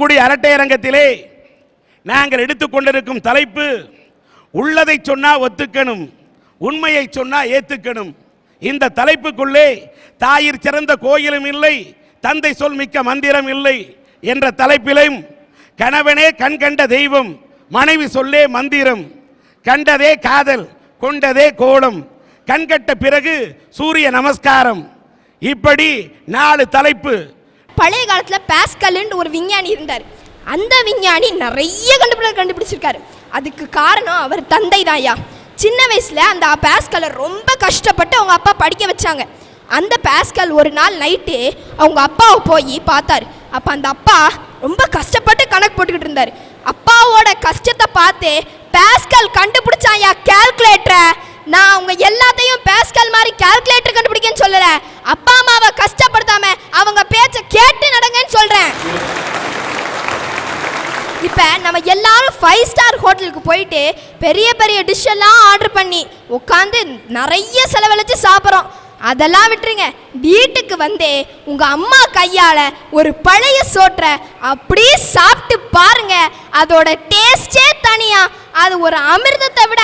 இருக்கக்கூடிய அரட்டை அரங்கத்திலே நாங்கள் எடுத்துக்கொண்டிருக்கும் தலைப்பு உள்ளதை சொன்னா ஒத்துக்கணும் உண்மையை சொன்னா ஏத்துக்கணும். இந்த தலைப்புக்குள்ளே தாயிற் சிறந்த கோயிலும் இல்லை தந்தை சொல் மிக்க மந்திரம் இல்லை என்ற தலைப்பிலும் கணவனே கண் கண்ட தெய்வம் மனைவி சொல்லே மந்திரம். கண்டதே காதல் கொண்டதே கோலம். கண்கட்ட பிறகு சூரிய நமஸ்காரம். இப்படி நாலு தலைப்பு. பழைய காலத்தில் பேஸ்கல்னு ஒரு விஞ்ஞானி இருந்தார். அந்த விஞ்ஞானி நிறைய கண்டுபிடி கண்டுபிடிச்சிருக்காரு. அதுக்கு காரணம் அவர் தந்தை தான்யா சின்ன வயசில் அந்த பாஸ்கலை ரொம்ப கஷ்டப்பட்டு அவங்க அப்பா படிக்க வச்சாங்க. அந்த பாஸ்கல் ஒரு நாள் நைட்டு அவங்க அப்பாவை போய் பார்த்தாரு. அப்போ அந்த அப்பா ரொம்ப கஷ்டப்பட்டு கணக்கு போட்டுக்கிட்டு இருந்தார். அப்பாவோட கஷ்டத்தை பார்த்து பேஸ்கல் கண்டுபிடிச்சாயா கால்குலேட்டரை நான் அவங்க எல்லாத்தையும் பேஸ்கல் மாதிரி கால்குலேட்டர் கண்டுபிடிக்கன்னு சொல்லல. அப்பா அம்மாவை கஷ்டப்படுத்தாம அவங்க பேச்ச கேட்டு நடங்கன்னு சொல்றேன். இப்போ நம்ம எல்லாரும் ஃபைவ் ஸ்டார் ஹோட்டலுக்கு போயிட்டு பெரிய பெரிய டிஷ் எல்லாம் ஆர்டர் பண்ணி உட்காந்து நிறைய செலவழிச்சு சாப்பிட்றோம். அதெல்லாம் விட்டுருங்க. வீட்டுக்கு வந்து உங்கள் அம்மா கையால் ஒரு பழைய சோற்றை அப்படியே சாப்பிட்டு பாருங்க. அதோட டேஸ்டே தனியாக அது ஒரு அமிர்தத்தை விட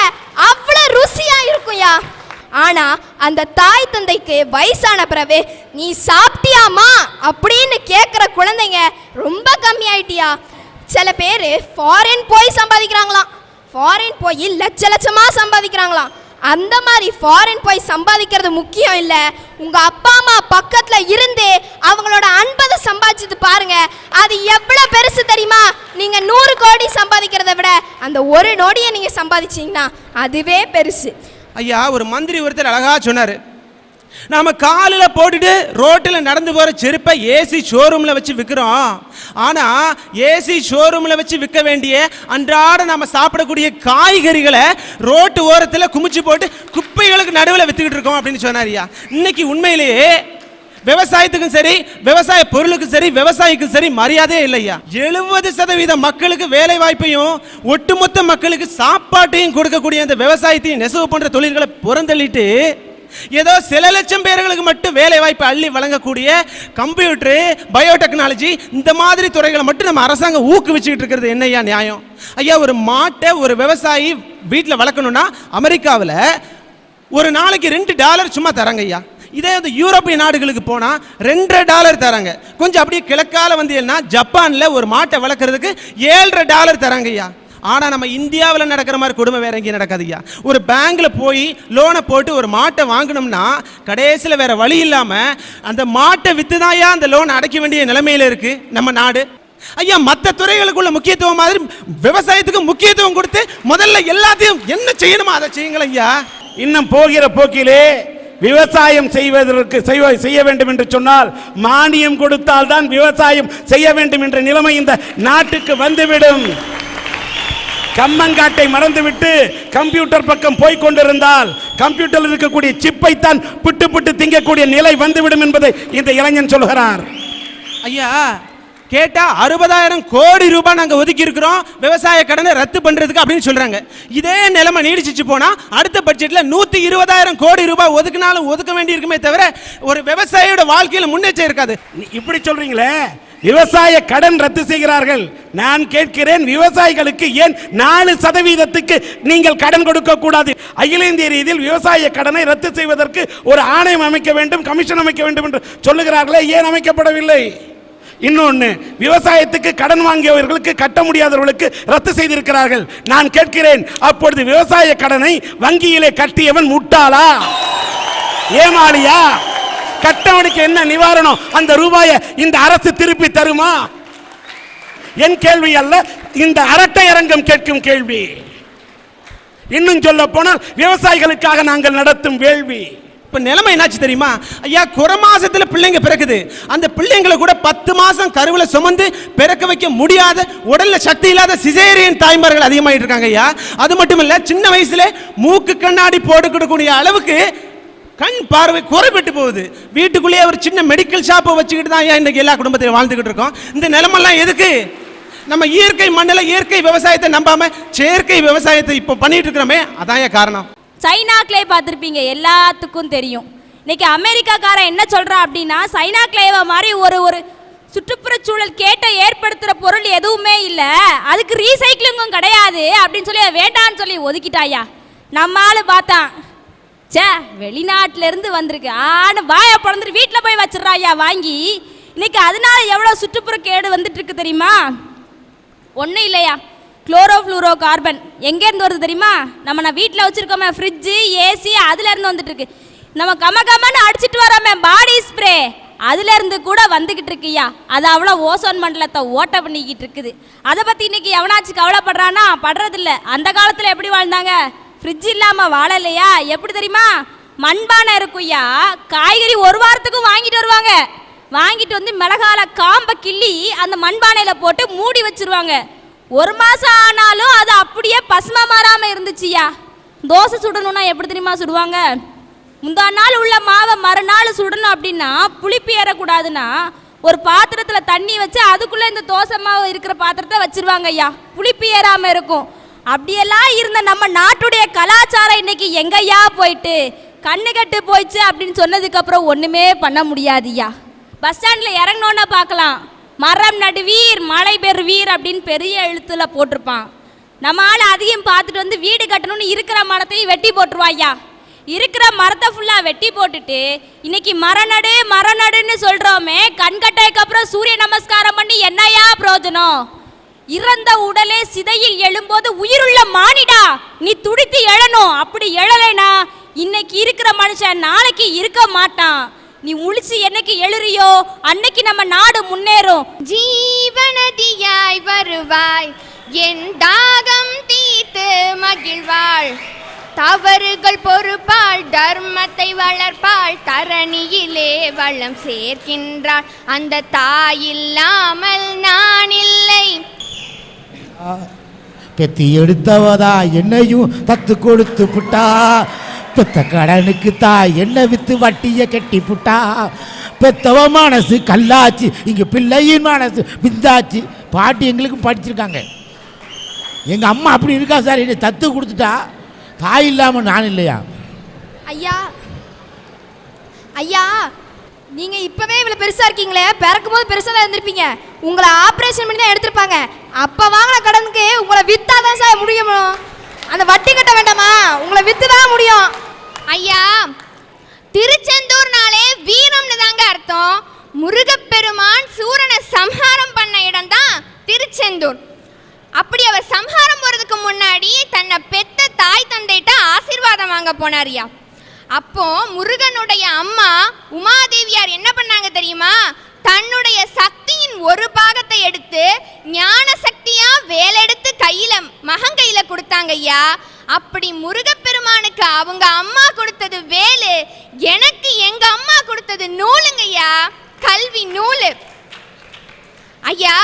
ஆனா அந்த தாய் தந்தைக்கு வயசான பிறகு நீ சாப்பிட்டியாமா அப்படின்னு கேட்குற குழந்தைங்க ரொம்ப கம்மியாயிட்டியா? சில பேர் ஃபாரின் போய் சம்பாதிக்கிறாங்களாம். ஃபாரின் போய் லட்ச லட்சமாக சம்பாதிக்கிறாங்களாம். அந்த மாதிரி ஃபாரின் போய் சம்பாதிக்கிறது முக்கியம் இல்லை. உங்கள் அப்பா அம்மா பக்கத்தில் இருந்து அவங்களோட அன்பதை சம்பாதிச்சது பாருங்க. அது எவ்வளோ பெருசு தெரியுமா? நீங்கள் நூறு கோடி சம்பாதிக்கிறத விட அந்த ஒரு நொடியை நீங்கள் சம்பாதிச்சிங்கன்னா அதுவே பெருசு. ஐயா ஒரு மந்திரி ஒருத்தர் அழகாக சொன்னார். நாம காலில் போட்டுட்டு ரோட்டில் நடந்து போகிற செருப்பை ஏசி ஷோரூமில் வச்சு விற்கிறோம் ஆனால் ஏசி ஷோரூமில் வச்சு விற்க வேண்டிய அன்றாட நம்ம சாப்பிடக்கூடிய காய்கறிகளை ரோட்டு ஓரத்தில் குமிச்சு போட்டு குப்பைகளுக்கு நடுவில் விற்றுக்கிட்டு இருக்கோம் அப்படின்னு சொன்னார் ஐயா. இன்னைக்கு உண்மையிலேயே விவசாயத்துக்கும் சரி விவசாய பொருளுக்கும் சரி விவசாயிக்கும் சரி மரியாதையே இல்லையா? எழுபது சதவீத மக்களுக்கு வேலை வாய்ப்பையும் ஒட்டுமொத்த மக்களுக்கு சாப்பாட்டையும் கொடுக்கக்கூடிய அந்த விவசாயத்தையும் நெசவு போன்ற தொழில்களை புறந்தள்ளிட்டு ஏதோ சில லட்சம் பேர்களுக்கு மட்டும் வேலை வாய்ப்பு அள்ளி வழங்கக்கூடிய கம்ப்யூட்டரு பயோடெக்னாலஜி இந்த மாதிரி துறைகளை மட்டும் நம்ம அரசாங்கம் ஊக்குவிச்சுக்கிட்டு இருக்கிறது என்னய்யா நியாயம்? ஐயா ஒரு மாட்டை ஒரு விவசாயி வீட்டில் வளர்க்கணும்னா அமெரிக்காவில் ஒரு நாளைக்கு ரெண்டு டாலர் சும்மா தராங்க ஐயா இதே வந்து யூரோப்பிய நாடுகளுக்கு போனால் ரெண்டரை டாலர் தராங்க. கொஞ்சம் அப்படியே கிழக்கால வந்து ஜப்பானில் ஒரு மாட்டை வளர்க்குறதுக்கு ஏழரை டாலர் தராங்க ஐயா. ஆனால் நம்ம இந்தியாவில் நடக்கிற மாதிரி கொடுமை வேற எங்கேயும் நடக்காது ஐயா. ஒரு பேங்க்கில் போய் லோனை போட்டு ஒரு மாட்டை வாங்கினோம்னா கடைசியில் வேற வழி இல்லாமல் அந்த மாட்டை விற்று தான் ஐயா அந்த லோன் அடைக்க வேண்டிய நிலைமையில் இருக்கு நம்ம நாடு. ஐயா மற்ற துறைகளுக்குள்ள முக்கியத்துவம் மாதிரி விவசாயத்துக்கு முக்கியத்துவம் கொடுத்து முதல்ல எல்லாத்தையும் என்ன செய்யணுமோ அதை செய்யுங்கள் ஐயா. இன்னும் போகிற போக்கிலே விவசாயம் செய்வதற்கு செய்வ செய்ய வேண்டும் என்று சொன்னால் மானியம் கொடுத்தால் தான் விவசாயம் செய்ய வேண்டும் என்ற நிலைமை இந்த நாட்டுக்கு வந்துவிடும். கம்மங்காட்டை மறந்துவிட்டு கம்ப்யூட்டர் பக்கம் போய் கொண்டிருந்தால் கம்ப்யூட்டரில் இருக்கக்கூடிய சிப்பை தான் புட்டு புட்டு திங்கக்கூடிய நிலை வந்துவிடும் என்பதை இந்த இளைஞன் சொல்கிறார். ஐயா கேட்டால் அறுபதாயிரம் கோடி ரூபாய் நாங்கள் ஒதுக்கி இருக்கிறோம். விவசாய கடனை ரத்து பண்ணுறதுக்கு அப்படின்னு சொல்கிறாங்க இதே நிலைமை நீடிச்சிச்சு போனால் அடுத்த பட்ஜெட்டில் நூற்றி இருபதாயிரம் கோடி ரூபாய் ஒதுக்குனாலும் ஒதுக்க வேண்டியிருக்குமே தவிர ஒரு விவசாயியோட வாழ்க்கையில் முன்னேற்றம் இருக்காது. நீ- இப்படி சொல்கிறீங்களே விவசாய கடன் ரத்து செய்கிறார்கள். நான் கேட்கிறேன் விவசாயிகளுக்கு ஏன் நாலு சதவீதத்துக்கு நீங்கள் கடன் கொடுக்க கூடாது? அகில இந்திய ரீதியில் விவசாய கடனை ரத்து செய்வதற்கு ஒரு ஆணையம் அமைக்க வேண்டும் கமிஷன் அமைக்க வேண்டும் என்று சொல்லுகிறார்களே ஏன் அமைக்கப்படவில்லை? இன்னொன்று விவசாயத்துக்கு கடன் வாங்கியவர்களுக்கு கட்ட முடியாதவர்களுக்கு ரத்து செய்திருக்கிறார்கள். நான் கேட்கிறேன் அப்பொழுது விவசாய கடனை வங்கியிலே கட்டியவன் முட்டாளா? ஏமாளியா? கட்டவனுக்கு என்ன நிவாரணம்? அந்த ரூபாயை இந்த அரசு திருப்பி தருமா? என் கேள்வி அல்ல இந்த அரட்டை அரங்கம் கேட்கும் கேள்வி. இன்னும் சொல்ல போனால் விவசாயிகளுக்காக நாங்கள் நடத்தும் வேள்வி. இப்போ நிலைமை என்னாச்சு தெரியுமா? ஐயா குறை மாதத்தில் பிள்ளைங்க பிறக்குது. அந்த பிள்ளைங்களை கூட பத்து மாதம் கருவில் சுமந்து பிறக்க வைக்க முடியாத உடலில் சக்தி இல்லாத சிசேரியன் தாய்மார்கள் அதிகமாகிட்டு இருக்காங்க ஐயா. அது மட்டும் இல்லை சின்ன வயசில் மூக்கு கண்ணாடி போட்டுக்கிடக்கூடிய அளவுக்கு கண் பார்வை குறைபட்டு போகுது. வீட்டுக்குள்ளேயே ஒரு சின்ன மெடிக்கல் ஷாப்பை வச்சுக்கிட்டு தான் ஐயா இன்றைக்கி எல்லா குடும்பத்தையும் வாழ்ந்துகிட்டு இருக்கோம். இந்த நிலமெல்லாம் எதுக்கு? நம்ம இயற்கை மண்ணில் இயற்கை விவசாயத்தை நம்பாமல் செயற்கை விவசாயத்தை இப்போ பண்ணிகிட்டு இருக்கிறோமே அதான் காரணம். சைனா பார்த்துருப்பீங்க எல்லாத்துக்கும் தெரியும். இன்னைக்கு அமெரிக்காக்காரன் என்ன சொல்கிறான் அப்படின்னா சைனாக்ளேவை மாதிரி ஒரு ஒரு சுற்றுப்புறச்சூழல் கேட்ட ஏற்படுத்துகிற பொருள் எதுவுமே இல்லை அதுக்கு ரீசைக்கிளிங்கும் கிடையாது அப்படின்னு சொல்லி வேண்டான்னு சொல்லி ஒதுக்கிட்டாயா நம்ம ஆளு பார்த்தான். ச்சே வெளிநாட்டிலேருந்து வந்திருக்கு. ஆனு வாயை பிறந்துட்டு வீட்டில் போய் வச்சிடுறாயா வாங்கி. இன்னைக்கு அதனால எவ்வளோ சுற்றுப்புற கேடு வந்துட்டு இருக்கு தெரியுமா? ஒன்றும் இல்லையா? குளோரோஃப்ளூரோ கார்பன் எங்கேருந்து வருது தெரியுமா? நம்ம நான் வீட்டில் வச்சுருக்கோமே ஃப்ரிட்ஜு ஏசி அதுலேருந்து வந்துட்டுருக்கு. நம்ம கம கமன்னு அடிச்சிட்டு வரோமே பாடி ஸ்ப்ரே அதுலேருந்து கூட வந்துக்கிட்டு இருக்கியா? அது அவ்வளோ ஓசோன் மண்டலத்தை ஓட்ட பண்ணிக்கிட்டு இருக்குது. அதை பற்றி இன்னைக்கு எவனாச்சும் கவலைப்படுறானா படுறதில்ல. அந்த காலத்தில் எப்படி வாழ்ந்தாங்க? ஃப்ரிட்ஜ் இல்லாமல் வாழலையா? எப்படி தெரியுமா? மண்பானை இருக்குய்யா காய்கறி ஒரு வாரத்துக்கும் வாங்கிட்டு வருவாங்க. வாங்கிட்டு வந்து மிளகால காம்பை கிள்ளி அந்த மண்பானையில் போட்டு மூடி வச்சிருவாங்க. ஒரு மாதம் ஆனாலும் அது அப்படியே பசுமை மாறாமல் இருந்துச்சுயா? தோசை சுடணும்னா எப்படி தெரியுமா சுடுவாங்க? முந்தா நாள் உள்ள மாவை மறுநாள் சுடணும் அப்படின்னா புளிப்பு ஏறக்கூடாதுன்னா ஒரு பாத்திரத்தில் தண்ணி வச்சு அதுக்குள்ளே இந்த தோசை மாவு இருக்கிற பாத்திரத்தை வச்சுருவாங்க ஐயா. புளிப்பு ஏறாமல் இருக்கும். அப்படியெல்லாம் இருந்த நம்ம நாட்டுடைய கலாச்சாரம் இன்னைக்கு எங்கய்யா போயிட்டு? கண்ணு கட்டு போயிடுச்சு அப்படின்னு சொன்னதுக்கப்புறம் ஒன்றுமே பண்ண முடியாதுயா பஸ் ஸ்டாண்டில் இறங்கினோன்னா பார்க்கலாம். மரம் நடுவீர் மழை பெறுவீர் அப்படின்னு பெரிய எழுத்துல போட்டிருப்பான். நம்ம ஆள் அதையும் பார்த்துட்டு வந்து வீடு கட்டணும்னு இருக்கிற மரத்தையும் வெட்டி போட்டுருவாய்யா இருக்கிற மரத்தை ஃபுல்லாக வெட்டி போட்டுட்டு இன்னைக்கு மரநடு நடு மரம் நடுன்னு சொல்கிறோமே கண்கட்டைக்கு அப்புறம் சூரிய நமஸ்காரம் பண்ணி என்னையா பிரயோஜனம்? இறந்த உடலே சிதையில் எழும்போது உயிருள்ள மானிடா நீ துடித்து எழணும். அப்படி எழலைனா இன்னைக்கு இருக்கிற மனுஷன் நாளைக்கு இருக்க மாட்டான். நீ முழிச்சு என்னைக்கு எழுறியோ அன்னைக்கு நம்ம நாடு முன்னேறும். ஜீவநதியாய் வருவாய் என் தாகம் தீத்து மகிழ்வாள். தவறுகள் பொறுப்பாள் தர்மத்தை வளர்ப்பாள் தரணியிலே வளம் சேர்க்கின்றாள். அந்த தாயில்லாமல் நான் இல்லை. பெத்தி எடுத்தவதா என்னையும் தத்து கொடுத்து புட்டா. பெத்த கடனுக்கு தாய் என்ன வித்து வட்டிய கட்டி புட்டா. பெத்தவ மனசு கல்லாச்சு இங்க பிள்ளையின் மனசு பிந்தாச்சு பாட்டி எங்களுக்கும் படிச்சிருக்காங்க. எங்க அம்மா அப்படி இருக்கா சார்? என்னை தத்து கொடுத்துட்டா. தாய் இல்லாம நான் இல்லையா? ஐயா ஐயா நீங்க இப்பவே இவ்வளவு பெருசா இருக்கீங்களே பிறக்கும் போது பெருசா தான் இருந்திருப்பீங்க. உங்களை ஆபரேஷன் பண்ணி தான் எடுத்திருப்பாங்க. அப்ப வாங்கின கடனுக்கு உங்களை வித்தா தான் சார் முடியும். அந்த வட்டி கட்ட வேண்டாமா? உங்களை வித்து தான் முடியும். ஐயா திருச்செந்தூர்னாலே வீரம்னு தாங்க அர்த்தம். முருகப்பெருமான் சூரனை சம்ஹாரம் பண்ண இடம் தான் திருச்செந்தூர். அப்படி அவர் சம்ஹாரம் போறதுக்கு முன்னாடி தன்னை பெத்த தாய் தந்தைட்ட ஆசீர்வாதம் வாங்க போனாரியா அப்போ முருகனுடைய அம்மா உமாதேவியார் என்ன பண்ணாங்க தெரியுமா? தன்னுடைய சக்தியின் ஒரு பாகத்தை எடுத்து ஞான சக்தியா வேலெடுத்து கையில மகன் கையில கொடுத்தாங்க ஐயா. அப்படி முருக அவங்க அம்மா கொடுத்தது வேலு எனக்கு எங்க அம்மா கொடுத்தது நூலுங்கய்யா? கல்வி நூலு. ஐயா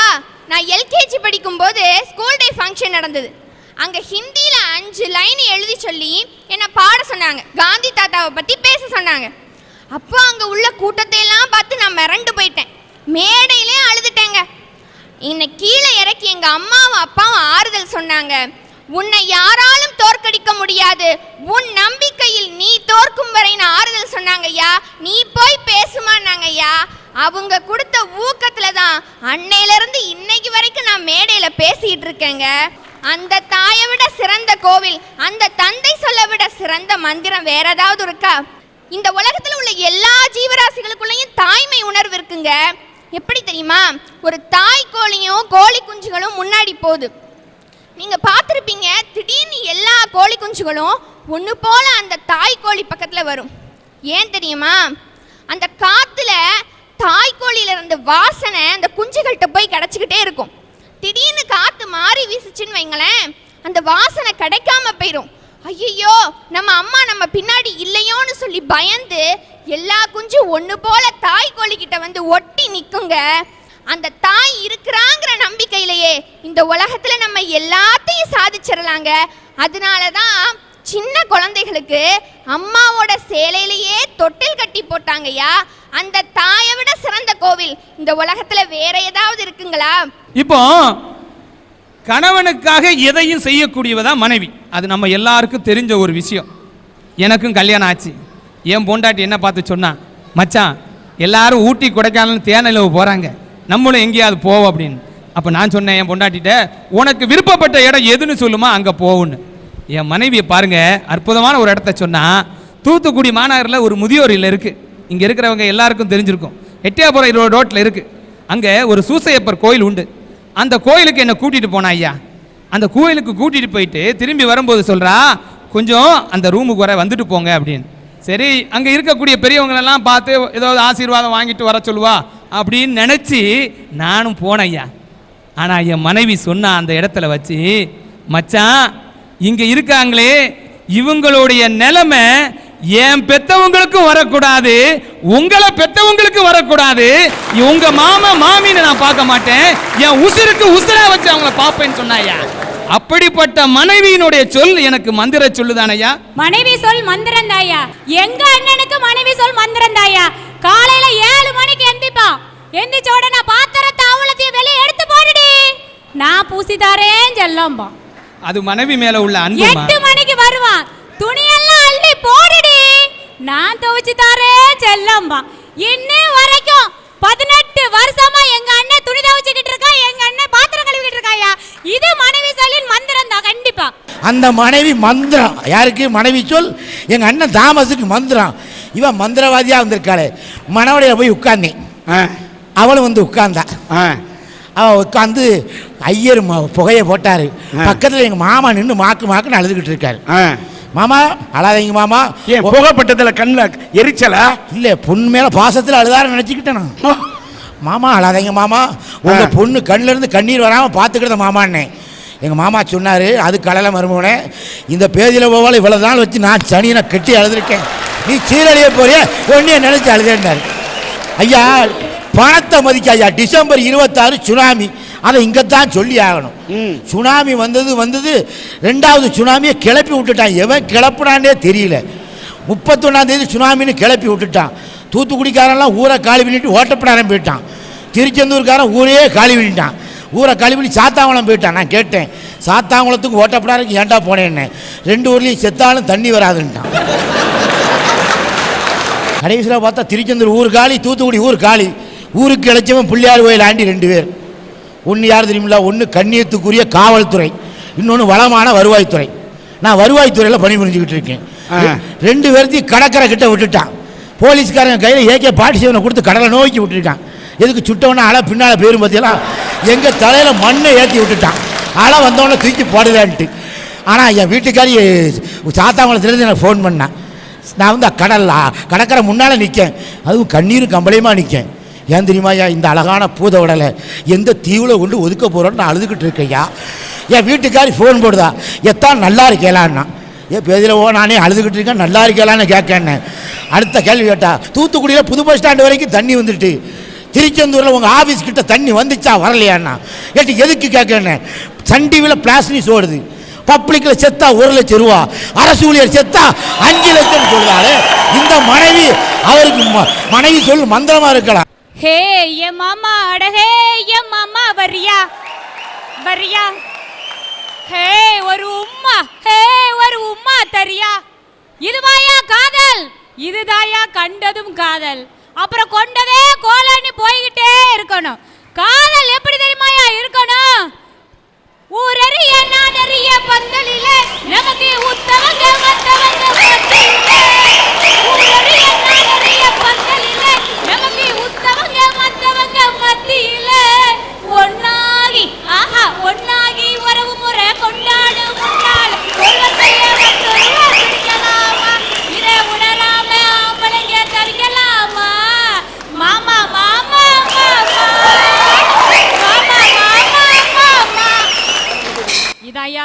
நான் எல்கேஜி படிக்கும்போது ஸ்கூல் டே ஃபங்க்ஷன் நடந்தது. அங்கே ஹிந்தியில் அஞ்சு லைன் எழுதி சொல்லி என்னை பாட சொன்னாங்க. காந்தி தாத்தாவை பற்றி பேச சொன்னாங்க. அப்போ அங்கே உள்ள கூட்டத்தை எல்லாம் பார்த்து நான் மிரண்டு போயிட்டேன். மேடையிலே அழுதுட்டேங்க. என்னை கீழே இறக்கி எங்கள் அம்மாவும் அப்பாவும் ஆறுதல் சொன்னாங்க. உன்னை யாராலும் தோற்கடிக்க முடியாது. உன் நம்பிக்கையில் நீ தோற்கும் வரை நான் ஆறுதல் சொன்னாங்க ஐயா. நீ போய் பேசுமான்னாங்க ஐயா. அவங்க கொடுத்த ஊக்கத்துல தான் அன்னையிலிருந்து இன்னைக்கு வரைக்கும் நான் மேடையில பேசிட்டு இருக்கேங்க. அந்த தாயை விட சிறந்த கோவில் அந்த தந்தை சொல்ல விட சிறந்த மந்திரம் வேற ஏதாவது இருக்கா? இந்த உலகத்துல உள்ள எல்லா ஜீவராசிகளுக்குள்ளேயும் தாய்மை உணர்வு இருக்குங்க. எப்படி தெரியுமா? ஒரு தாய் கோழியும் கோழி குஞ்சுகளும் முன்னாடி போகுது. நீங்க பார்த்துருப்பீங்க திடீர்னு எல்லா கோழி குஞ்சுகளும் ஒன்று போல அந்த தாய் கோழி பக்கத்தில் வரும். ஏன் தெரியுமா? அந்த காத்துல தாய் கோழியில இருந்த வாசனை அந்த குஞ்சுகள்கிட்ட போய் கிடச்சிக்கிட்டே இருக்கும். திடீர்னு காத்து மாறி வீசுச்சுன்னு வைங்களேன் அந்த வாசனை கிடைக்காம போயிடும் ஐயோ நம்ம அம்மா நம்ம பின்னாடி இல்லையோன்னு சொல்லி பயந்து எல்லா குஞ்சும் ஒன்று போல தாய் கோழிக்கிட்ட வந்து ஒட்டி நிற்குங்க அந்த தாய் இருக்கிறாங்கிற நம்பிக்கையிலேயே இந்த உலகத்துல நம்ம எல்லாத்தையும் சாதிச்சிடலாங்க. அதனால தான் சின்ன குழந்தைகளுக்கு அம்மாவோட சேலையிலேயே தொட்டில் கட்டி போட்டாங்கய்யா. அந்த தாயை விட சிறந்த கோவில் இந்த உலகத்துல வேற ஏதாவது இருக்குங்களா? இப்போ கணவனுக்காக எதையும் செய்யக்கூடியவதான் மனைவி. அது நம்ம எல்லாருக்கும் தெரிஞ்ச ஒரு விஷயம். எனக்கும் கல்யாணம் ஆச்சு. என் பொண்டாட்டி என்ன பார்த்து சொன்னா மச்சான் எல்லாரும் ஊட்டி கொடைக்கானல் தேனிலவு போகிறாங்க நம்மளும் எங்கேயாவது போவோம் அப்படின்னு. அப்போ நான் சொன்னேன் என் பொண்டாட்டிட்ட உனக்கு விருப்பப்பட்ட இடம் எதுன்னு சொல்லுமா அங்கே போகுன்னு என் மனைவியை பாருங்க அற்புதமான ஒரு இடத்த சொன்னால் தூத்துக்குடி மாநகரில் ஒரு முதியோர் இல்லை இருக்குது இங்கே இருக்கிறவங்க எல்லாருக்கும் தெரிஞ்சிருக்கும். எட்டியாபுரம் ரோ ரோட்டில் இருக்குது அங்கே ஒரு சூசையப்பர் கோயில் உண்டு. அந்த கோயிலுக்கு என்னை கூட்டிகிட்டு போனா ஐயா. அந்த கோயிலுக்கு கூட்டிகிட்டு போயிட்டு திரும்பி வரும்போது சொல்கிறா கொஞ்சம் அந்த ரூமுக்கு வர வந்துட்டு போங்க அப்படின்னு. சரி அங்கே இருக்கக்கூடிய பெரியவங்களெல்லாம் பார்த்து ஏதாவது ஆசீர்வாதம் வாங்கிட்டு வர சொல்லுவா. அப்படின்னு நினச்சி நானும் போனேன் ஐயா ஆனால் என் மனைவி சொன்ன அந்த இடத்துல வச்சு மச்சான் இங்கே இருக்காங்களே இவங்களுடைய நிலைமை என் பெத்தவங்களுக்கும் வரக்கூடாது உங்களை பெத்தவங்களுக்கு வரக்கூடாது. உங்க மாமா மாமின்னு நான் பார்க்க மாட்டேன். என் உசுருக்கு உசுரா வச்சு அவங்கள பார்ப்பேன்னு சொன்னாயா. அப்படிப்பட்ட மனைவியினுடைய சொல் எனக்கு மந்திர சொல்லுதானையா? மனைவி சொல் மந்திரந்தாயா. எங்க அண்ணனுக்கு மனைவி சொல் மந்திரந்தாயா? காலையில ஏழு மணிக்கு எந்திப்பான் எந்திரிச்ச உடனே பாத்திரத்தை அவளத்தையும் வெளியே எடுத்து போடுடி. நான் பூசி தரேன் செல்லம்பா அது மனைவி மேல உள்ள அன்புமா? எட்டு மணிக்கு வருவான். துணியெல்லாம் அள்ளி போடுடி. நான் துவைச்சு தரேன் செல்லம்பா இன்னும் வரைக்கும் பதினெட்டு வருஷமா எங்க அண்ணன் துணி துவைச்சுக்கிட்டு இருக்கா எங்க அண்ணன் பாத்திரம் கழுவிக்கிட்டு இருக்காயா இது மனைவி சொல்லின் மந்திரம் தான் கண்டிப்பா. அந்த மனைவி மந்திரம். யாருக்கு? மனைவி சொல். எங்கள் அண்ணன் தாமஸுக்கு மந்திரம். இவன் மந்திரவாதியாக வந்திருக்காளே. மனவடையில் போய் உட்கார்ந்தேன். அவளும் வந்து உட்கார்ந்தா. ஆ. அவன் உட்காந்து ஐயர் புகையை போட்டார். பக்கத்தில் எங்கள் மாமா நின்று மாக்கு மாக்குன்னு அழுதுகிட்டு இருக்காரு. ஆ. மாமா அழாதீங்க மாமா. ஏன் புகைப்பட்டதுல கண்ணில் எரிச்சலா? இல்லை பொண்ணு மேலே பாசத்தில் அழுதாரு நினச்சிக்கிட்டேன் நான். மாமா அழாதீங்க மாமா. உங்கள். பொண்ணு கண்ணுல இருந்து கண்ணீர் வராமல் பார்த்துக்கிட்ட மாமான்னே எங்கள் மாமா சொன்னார் அது கடலை மருமகனே இந்த பேதியில் போவால் இவ்வளோ நாள் வச்சு நான் சனியனை கட்டி அழுதுருக்கேன். நீ சீரழிய போறிய ஒன்றைய நினச்சி அழுதேன்னாரு. ஐயா பணத்தை மதிக்க ஐயா. டிசம்பர் இருபத்தாறு சுனாமி. அதை இங்கே தான் சொல்லி ஆகணும். சுனாமி வந்தது வந்தது ரெண்டாவது சுனாமியை கிளப்பி விட்டுட்டான். எவன் கிளப்புனானே தெரியல. முப்பத்தொன்னாம் தேதி சுனாமின்னு கிளப்பி விட்டுட்டான். தூத்துக்குடிக்காரன்லாம் ஊரை காலி பண்ணிட்டு ஓட்டப்படாரம் போயிட்டான். திருச்செந்தூர்காரன் ஊரே காலி பண்ணிட்டான். ஊரை காலி பண்ணி சாத்தாங்குளம் போயிட்டான். நான் கேட்டேன் சாத்தாங்குளத்துக்கு ஓட்டப்படாருக்கு ஏன்டா போனேன்னு? ரெண்டு ஊர்லேயும் செத்தாலும் தண்ணி வராதுன்ட்டான். கடைசியில் பார்த்தா திருச்செந்தூர் ஊர் காலி தூத்துக்குடி ஊர் காலி. ஊருக்கு இழைச்சவன் பிள்ளையார் கோயில் ஆண்டி ரெண்டு பேர். ஒன்று யார் தெரியுமில்ல? ஒன்று கண்ணியத்துக்குரிய காவல்துறை இன்னொன்று வளமான வருவாய்த்துறை. நான் வருவாய்த்துறையில் பணி புரிஞ்சுக்கிட்டு இருக்கேன் ரெண்டு பேர்த்தையும் கடற்கரை கிட்ட விட்டுட்டான். போலீஸ்காரங்க கையில் ஏகே பாட்டி சிவனை கொடுத்து கடலை நோக்கி விட்டுட்டான் எதுக்கு சுட்டவன அலை பின்னால் பேரும் பற்றியெல்லாம் எங்கள் தலையில் மண்ணை ஏற்றி விட்டுட்டான். அலை வந்தவொடனே தூக்கி போடுதான்ட்டு ஆனால் என் வீட்டுக்காரி சாத்தாங்குளத்துலேருந்து எனக்கு ஃபோன் பண்ணான் நான் வந்து கடல்ல கடற்கரை முன்னால் நிற்கேன் அதுவும் கண்ணீரும் கம்பளையுமா நிற்கேன் ஏன் தெரியுமாய்யா இந்த அழகான பூத உடலை எந்த தீவில் கொண்டு ஒதுக்க போகிறோன்னு நான் அழுதுகிட்டு இருக்கேன்யா என் வீட்டுக்காரி ஃபோன் போடுதா எத்தான் நல்லா இருக்கேலான்னா ஏன் பேதியில் ஓ நானே அழுதுகிட்டு இருக்கேன் நல்லா இருக்கேலான்னு கேட்கேன்னு அடுத்த கேள்வி கேட்டா தூத்துக்குடியில் புது பஸ் ஸ்டாண்டு வரைக்கும் தண்ணி வந்துட்டு திருச்செந்தூரில் உங்கள் ஆஃபீஸ் கிட்ட தண்ணி வந்துச்சா வரலையாண்ணா ஏட்டு எதுக்கு கேட்கன்னு சன் டிவியில் பிளாஸ்டிக் ஓடுது பப்ளிக்கில் செத்தா ஒரு லட்சம் ரூபா அரசு ஊழியர் செத்தா அஞ்சு லட்சம் சொல்றாரு. இந்த மனைவி அவருக்கு ம- மனைவி சொல் மந்திரமா இருக்கலாம். ஹே ஏ மாமா அட ஹே மாமா வரியா? வரியா? ஹே ஒரு உம்மா ஹே ஒரு உம்மா தரியா? இதுவாயா காதல்? இதுதாயா கண்டதும் காதல். அப்புறம் கொண்டதே கோலன்னு போய்கிட்டே இருக்கணும். காதல் எப்படி தெரியுமாயா இருக்கணும்? ஊரறிய நாடறிய பந்தலில நமக்கு உத்தவங்க மத்தவங்க மத்தியில. ஊரறிய நாடறிய பந்தலில நமக்கு உத்தவங்க மத்தவங்க மத்தியில. ஒண்ணாகி, ஆஹா, ஒன்னாகி உறவு முறை கொண்டாடு முன்னாள். ஒருவர் கைய மற்றொருவர் பிடிக்கலாமா? இதை உணராம ஆம்பளைங்க தவிக்கலாமா? மாமா மாமா மாமா மாமா மாமா மாமா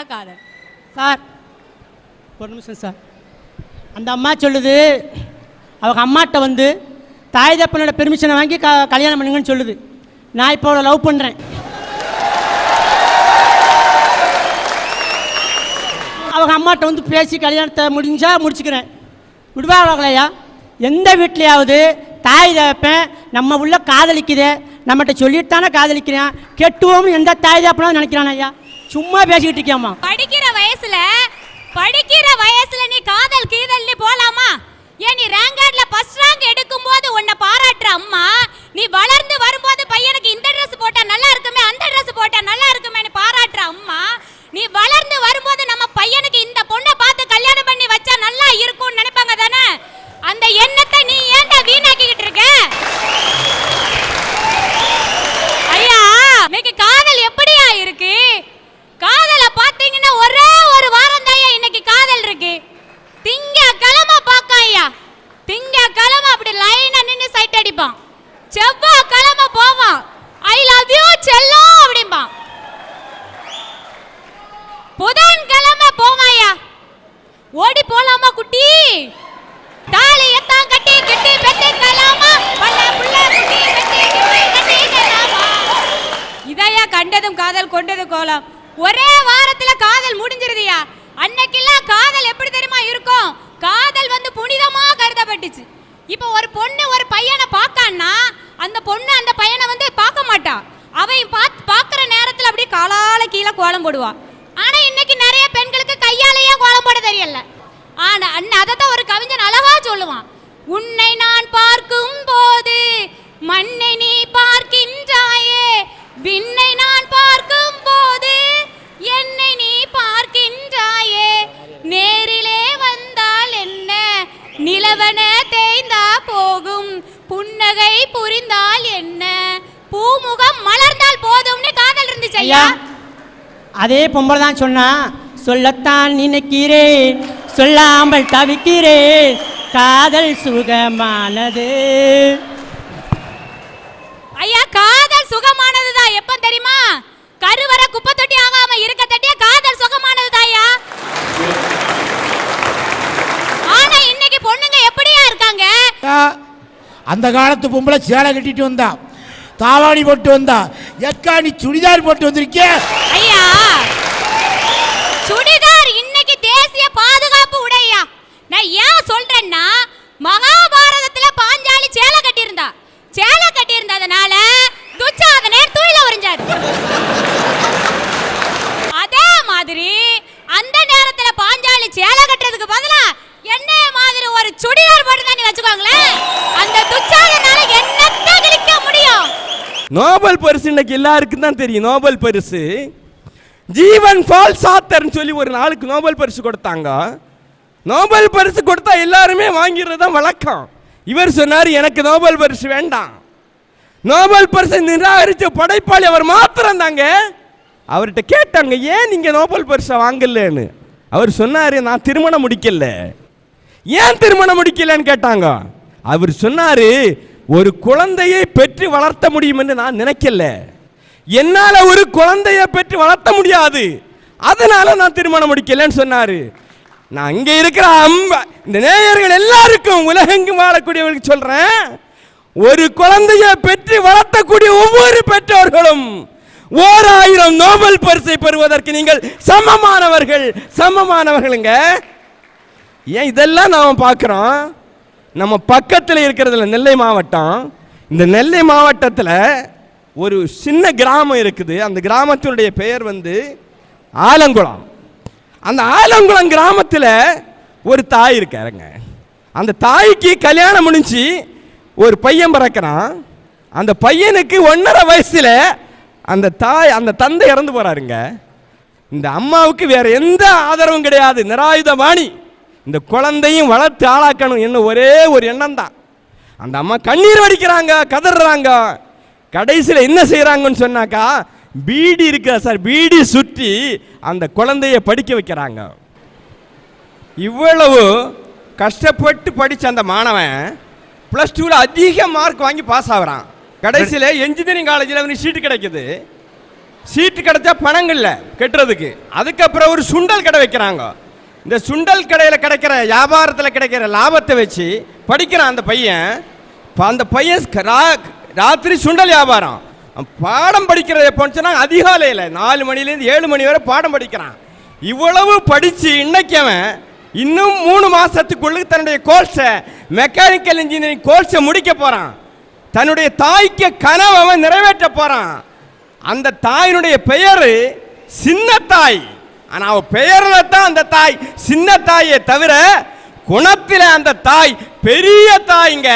இதாயா சார். ஒரு நிமிஷம் சார். அந்த அம்மா சொல்லுது அவங்க அம்மாட்ட வந்து தாய் தப்பனோட பெர்மிஷனை வாங்கி க கல்யாணம் பண்ணுங்கன்னு சொல்லுது. நான் இப்போ அவளை லவ் பண்ணுறேன் அவங்க அம்மாட்ட வந்து பேசி கல்யாணத்தை முடிஞ்சால் முடிச்சுக்கிறேன். விடுவாங்களையா எந்த வீட்லையாவது தாய் தப்பேன் நம்ம உள்ள காதலிக்குதே நம்மகிட்ட சொல்லிட்டு தானே காதலிக்கிறேன். கெட்டுவோம்னு எந்த தாய் தப்பனாவது நினைக்கிறான் ஐயா? சும்மா பேசிக்கிட்டு இருக்கியாமா படிக்கிற வயசுல படிக்கிற வயசுல நீ காதல் கீதல் நீ போலாமா ஏன் நீ ரேங்கார்ட்ல ஃபர்ஸ்ட் ரேங்க் எடுக்கும்போது உன்னை பாராட்டுற அம்மா நீ வளர்ந்து வரும்போது பையனுக்கு இந்த ட்ரெஸ் போட்டா நல்லா இருக்குமே அந்த ட்ரெஸ் போட்டா நல்லா இருக்குமேன்னு பாராட்டுற அம்மா நீ வளர்ந்து வரும்போது நம்ம பையனுக்கு இந்த பொண்ணை பார்த்து கல்யாணம் பண்ணி வச்சா நல்லா இருக்கும்னு நினைப்பாங்க தானே அந்த எண்ணத்தை நீ ஏன்டா வீணாக்கிக்கிட்டு இருக்க ஐயா இன்னைக்கு காதல் எப்படியா இருக்கு காதலை பார்த்தீங்கன்னா ஒரே ஒரு வாரம் தான் இன்னைக்கு காதல் இருக்கு திங்க கிழமை பார்க்க ஐயா திங்க கிழமை அப்படி லைனா நின்று சைட் அடிப்பான் செவ்வாய் கிழமை போவான் ஐ லவ் யூ செல்லம் அப்படிம்பான் புதன் கிழமை போவான் ஐயா ஓடி போலாமா குட்டி தாலியத்தான் கட்டி கட்டி பெட்டிக்கலாமா பண்ண புள்ள குட்டி கட்டி கட்டி கட்டிக்கலாமா இதையா கண்டதும் காதல் கொண்டது கோலம். ஒரே வாரத்துல காதல் முடிஞ்சிருதியா? அன்னைக்கெல்லாம் காதல் எப்படி தெரியுமா இருக்கும்? காதல் வந்து புனிதமா கருதப்பட்டுச்சு. இப்போ ஒரு பொண்ணு ஒரு பையனை பார்க்கான்னா அந்த பொண்ணு அந்த பையனை வந்து பார்க்க மாட்டா. அவன் பார்த்து பார்க்குற நேரத்தில் அப்படியே காலால கீழே கோலம் போடுவா. ஆனால் இன்னைக்கு நிறைய பெண்களுக்கு கையாலேயே கோலம் போட தெரியல. ஆனால் அண்ணன் அதை தான் ஒரு கவிஞன் அழகா சொல்லுவான். உன்னை நான் பார்க்கும் போது மண்ணை நீ பார்க்கின்றாயே விண்ணை நான் பார்க்கும் போது என்னை நீ பார்க்கின்றாயே. நேரிலே வந்தால் என்ன? நிலவன தேய்ந்தா போகும். புன்னகை புரிந்தால் என்ன? பூமுகம் மலர்ந்தால் போதும்னு காதல் இருந்துச்சு ஐயா. அதே பொம்பளை தான் சொன்னா சொல்லத்தான் நினைக்கிறேன் சொல்லாமல் தவிக்கிறேன் காதல் சுகமானது. காதல் சுகமானதுதான் எப்ப தெரியுமா? கருவறை குப்பை தொட்டி ஆகாம இருக்க தட்டிய காதல் சுகமானதுதான் ஐயா ஆனா இன்னைக்கு பொண்ணுங்க எப்படியா இருக்காங்க? அந்த காலத்து பொம்பளை சேலை கட்டிட்டு வந்தா தாவாணி போட்டு வந்தா எக்கா நீ சுடிதார் போட்டு வந்திருக்கிய? ஐயா சுடிதார் இன்னைக்கு தேசிய பாதுகாப்பு உடையா? நான் ஏன் சொல்றேன்னா மகாபாரதத்துல பாஞ்சாலி சேலை கட்டியிருந்தா சேலை கட்டியிருந்ததுனால துச்சாதனர் தூயில உறிஞ்சாரு அதே மாதிரி அந்த நேரத்துல பாஞ்சாலி சேலை கட்டுறதுக்கு பதிலா என்ன மாதிரி ஒரு சுடிதார் போட்டு தான் வச்சுக்கோங்களேன் அந்த துச்சாதனால என்னத்தை கிழிக்க முடியும் நோபல் பரிசு இன்னைக்கு எல்லாருக்கும் தான் தெரியும் நோபல் பரிசு. ஜீவன் பால் சாத்தர்னு சொல்லி ஒரு நாளுக்கு நோபல் பரிசு கொடுத்தாங்க. நோபல் பரிசு கொடுத்தா எல்லாருமே வாங்கிறது தான் வழக்கம். இவர் சொன்னார் எனக்கு நோபல் பரிசு வேண்டாம். நோபல் பரிசு நிராகரித்த படைப்பாளி அவர் மாத்திரம் தாங்க அவர்கிட்ட கேட்டாங்க ஏன் நீங்க நோபல் பரிசை வாங்கலன்னு? அவர் சொன்னாரு நான் திருமணம் முடிக்கல. ஏன் திருமணம் முடிக்கலன்னு? கேட்டாங்க. அவர் சொன்னாரு ஒரு குழந்தையை பெற்று வளர்த்த முடியும் என்று நான் நினைக்கல. என்னால் ஒரு குழந்தையை பெற்று வளர்த்த முடியாது. அதனால நான் திருமணம் முடிக்கலன்னு சொன்னாரு. நான் அங்கே இருக்கிற அம்ப இந்த நேயர்கள் எல்லாருக்கும் உலகெங்கும் வாழக்கூடியவர்களுக்கு சொல்றேன். ஒரு குழந்தையை பெற்று வளர்த்தக்கூடிய ஒவ்வொரு பெற்றோர்களும் ஓர் ஆயிரம் நோபல் பரிசை பெறுவதற்கு நீங்கள் சமமானவர்கள் சமமானவர்களுங்க. ஏன் இதெல்லாம் நாம் பார்க்குறோம்? நம்ம பக்கத்தில் இருக்கிறதுல நெல்லை மாவட்டம். இந்த நெல்லை மாவட்டத்தில் ஒரு சின்ன கிராமம் இருக்குது. அந்த கிராமத்தினுடைய பெயர் வந்து ஆலங்குளம். அந்த ஆலங்குளம் கிராமத்தில் ஒரு தாய் இருக்காருங்க. அந்த தாய்க்கு கல்யாணம் முடிஞ்சு ஒரு பையன் பிறக்கிறான். அந்த பையனுக்கு ஒன்றரை வயசில் அந்த தாய் அந்த தந்தை இறந்து போகிறாருங்க இந்த அம்மாவுக்கு வேறு எந்த ஆதரவும் கிடையாது. நிராயுதபாணி. இந்த குழந்தையும் வளர்த்து ஆளாக்கணும் என்ன ஒரே ஒரு எண்ணம் தான் அந்த அம்மா கண்ணீர் வடிக்கிறாங்க கதறாங்க. கடைசியில் என்ன செய்கிறாங்கன்னு சொன்னாக்கா பீடி இருக்கா சார்? பீடி சுற்றி அந்த குழந்தைய படிக்க வைக்கிறாங்க. இவ்வளவு கஷ்டப்பட்டு படித்த அந்த மாணவன் ப்ளஸ் டூவில் அதிக மார்க் வாங்கி பாஸ் ஆகிறான். கடைசியில் என்ஜினியரிங் காலேஜில் அவனுக்கு சீட்டு கிடைக்குது. சீட்டு கிடைச்சா பணங்கள் இல்லை கெட்டுறதுக்கு. அதுக்கப்புறம் ஒரு சுண்டல் கடை வைக்கிறாங்க. இந்த சுண்டல் கடையில் கிடைக்கிற வியாபாரத்தில் கிடைக்கிற லாபத்தை வச்சு படிக்கிறான் அந்த பையன். இப்போ அந்த பையன் ரா- ராத்திரி சுண்டல் வியாபாரம். பாடம் படிக்கிறது எப்போன்னு சொன்னால் அதிகாலையில் நாலு மணிலேருந்து ஏழு மணி வரை பாடம் படிக்கிறான். இவ்வளவு படித்து இன்னைக்கு அவன் இன்னும் மூணு மாதத்துக்குள்ளே தன்னுடைய கோர்ஸை மெக்கானிக்கல் இன்ஜினியரிங் கோர்ஸை முடிக்க போகிறான் தன்னுடைய தாய்க்கு கனவை அவன் நிறைவேற்ற போகிறான் அந்த தாயினுடைய பெயர் சின்ன தாய் ஆனால் அவள் பெயரில் தான் அந்த தாய் சின்ன தாயை தவிர குணத்தில் அந்த தாய் பெரிய தாய்ங்க.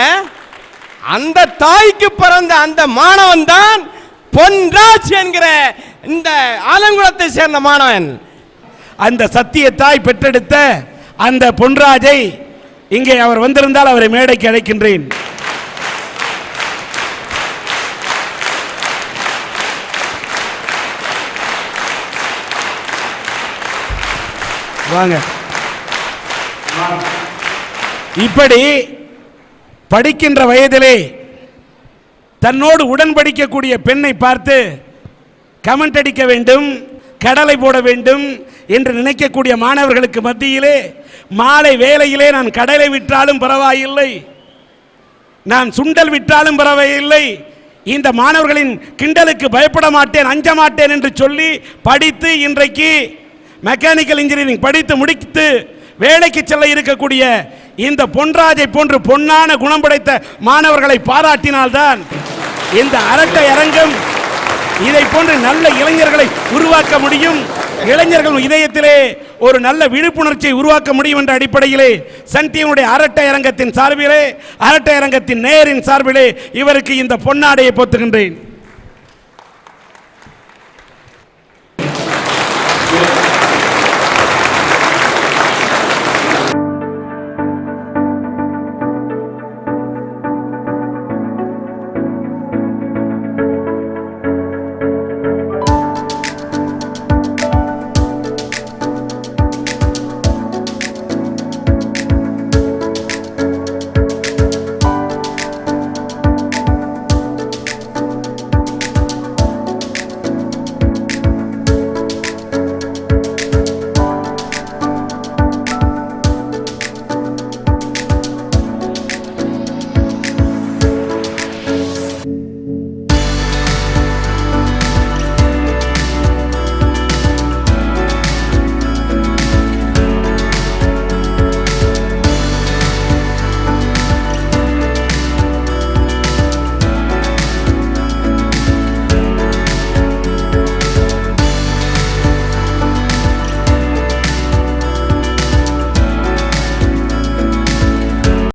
அந்த தாய்க்கு பிறந்த அந்த மாணவன் தான் பொன்ராஜ் என்கிற இந்த ஆலங்குளத்தை சேர்ந்த மாணவன். அந்த சத்திய தாய் பெற்றெடுத்த அந்த பொன்ராஜை இங்கே அவர் வந்திருந்தால் அவரை மேடைக்கு அழைக்கின்றேன். வாங்க. இப்படி படிக்கின்ற வயதிலே தன்னோடு உடன்படிக்கக்கூடிய பெண்ணை பார்த்து கமெண்ட் அடிக்க வேண்டும் கடலை போட வேண்டும் என்று நினைக்கக்கூடிய மாணவர்களுக்கு மத்தியிலே மாலை வேலையிலே நான் கடலை விற்றாலும் பரவாயில்லை. நான் சுண்டல் விற்றாலும் பரவாயில்லை. இந்த மாணவர்களின் கிண்டலுக்கு பயப்பட மாட்டேன் அஞ்ச மாட்டேன் என்று சொல்லி படித்து இன்றைக்கு மெக்கானிக்கல் இன்ஜினியரிங் படித்து முடித்து வேலைக்கு செல்ல இருக்கக்கூடிய இந்த பொன்ராஜை போன்று பொன்னான குணம் படைத்த மாணவர்களை பாராட்டினால்தான் இந்த அரட்டை அரங்கம் இதை போன்று நல்ல இளைஞர்களை உருவாக்க முடியும். இளைஞர்கள் இதயத்திலே ஒரு நல்ல விழிப்புணர்ச்சியை உருவாக்க முடியும் என்ற அடிப்படையிலே சன் அரட்டை அரங்கத்தின் சார்பிலே அரட்டை அரங்கத்தின் நேரின் சார்பிலே இவருக்கு இந்த பொன்னாடையை போத்துகின்றேன்.